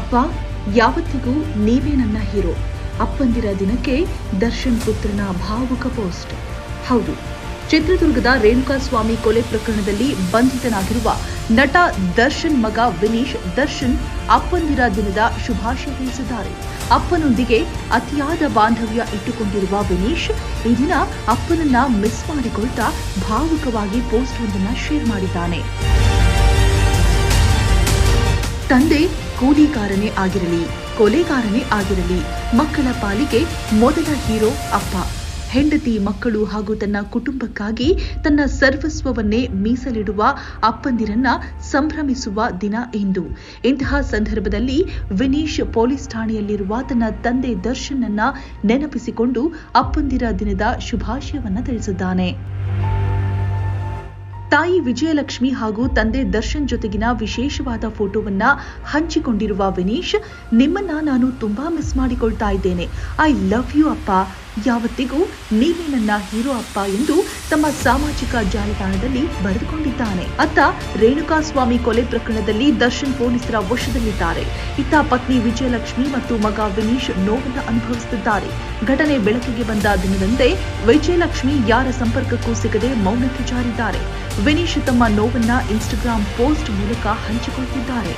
ಅಪ್ಪ, ಯಾವತ್ತಿಗೂ ನೀವೇ ನನ್ನ ಹೀರೋ. ಅಪ್ಪಂದಿರ ದಿನಕ್ಕೆ ದರ್ಶನ್ ಪುತ್ರನ ಭಾವುಕ ಪೋಸ್ಟ್. ಹೌದು, ಚಿತ್ರದುರ್ಗದ ರೇಣುಕಾಸ್ವಾಮಿ ಕೊಲೆ ಪ್ರಕರಣದಲ್ಲಿ ಬಂಧಿತನಾಗಿರುವ ನಟ ದರ್ಶನ್ ಮಗ ವಿನೀಶ್, ದರ್ಶನ್ ಅಪ್ಪಂದಿರ ದಿನದ ಶುಭಾಶಯ ತಿಳಿಸಿದ್ದಾರೆ. ಅಪ್ಪನೊಂದಿಗೆ ಅತಿಯಾದ ಬಾಂಧವ್ಯ ಇಟ್ಟುಕೊಂಡಿರುವ ವಿನೀಶ್, ಈ ದಿನ ಅಪ್ಪನನ್ನ ಮಿಸ್ ಮಾಡಿಕೊಳ್ತಾ ಭಾವುಕವಾಗಿ ಪೋಸ್ಟ್ ಒಂದನ್ನ ಶೇರ್ ಮಾಡಿದ್ದಾನೆ. ತಂದೆ ಕೂಲಿಗಾರನೇ ಆಗಿರಲಿ, ಕೊಲೆಗಾರನೇ ಆಗಿರಲಿ, ಮಕ್ಕಳ ಪಾಲಿಗೆ ಮೊದಲ ಹೀರೋ ಅಪ್ಪ. ಹೆಂಡತಿ, ಮಕ್ಕಳು ಹಾಗೂ ತನ್ನ ಕುಟುಂಬಕ್ಕಾಗಿ ತನ್ನ ಸರ್ವಸ್ವವನ್ನೇ ಮೀಸಲಿಡುವ ಅಪ್ಪಂದಿರನ್ನ ಸಂಭ್ರಮಿಸುವ ದಿನ ಇಂದು. ಇಂತಹ ಸಂದರ್ಭದಲ್ಲಿ ವಿನೀಶ್ ಪೊಲೀಸ್ ಠಾಣೆಯಲ್ಲಿರುವ ತನ್ನ ತಂದೆ ದರ್ಶನ್ ನೆನಪಿಸಿಕೊಂಡು ಅಪ್ಪಂದಿರ ದಿನದ ಶುಭಾಶಯವನ್ನ ತಿಳಿಸಿದ್ದಾನೆ. ತಾಯಿ ವಿಜಯಲಕ್ಷ್ಮಿ ಹಾಗೂ ತಂದೆ ದರ್ಶನ್ ಜೊತೆಗಿನ ವಿಶೇಷವಾದ ಫೋಟೋವನ್ನ ಹಂಚಿಕೊಂಡಿರುವ ವಿನೀಶ್, ನಿಮ್ಮನ್ನ ನಾನು ತುಂಬಾ ಮಿಸ್ ಮಾಡಿಕೊಳ್ತಾ ಇದ್ದೇನೆ. ಐ ಲವ್ ಯು ಅಪ್ಪ. ಯಾವತ್ತಿಗೂ ನೀವೇ ನನ್ನ ಹೀರೋ ಅಪ್ಪ ಎಂದು ತಮ್ಮ ಸಾಮಾಜಿಕ ಜಾಲತಾಣದಲ್ಲಿ ಬರೆದುಕೊಂಡಿದ್ದಾನೆ. ಅತ್ತ ರೇಣುಕಾಸ್ವಾಮಿ ಕೊಲೆ ಪ್ರಕರಣದಲ್ಲಿ ದರ್ಶನ್ ಪೊಲೀಸರ ವಶದಲ್ಲಿದ್ದಾರೆ. ಇತ್ತ ಪತ್ನಿ ವಿಜಯಲಕ್ಷ್ಮಿ ಮತ್ತು ಮಗ ವಿನೀಶ್ ನೋವನ್ನು ಅನುಭವಿಸುತ್ತಿದ್ದಾರೆ. ಘಟನೆ ಬೆಳಕಿಗೆ ಬಂದ ದಿನದಂತೆ ವಿಜಯಲಕ್ಷ್ಮಿ ಯಾರ ಸಂಪರ್ಕಕ್ಕೂ ಸಿಗದೆ ಮೌನಕ್ಕೆ ಜಾರಿದ್ದಾರೆ. ವಿನೀಶ್ ತಮ್ಮ ನೋವನ್ನ ಇನ್ಸ್ಟಾಗ್ರಾಂ ಪೋಸ್ಟ್ ಮೂಲಕ ಹಂಚಿಕೊಳ್ತಿದ್ದಾರೆ.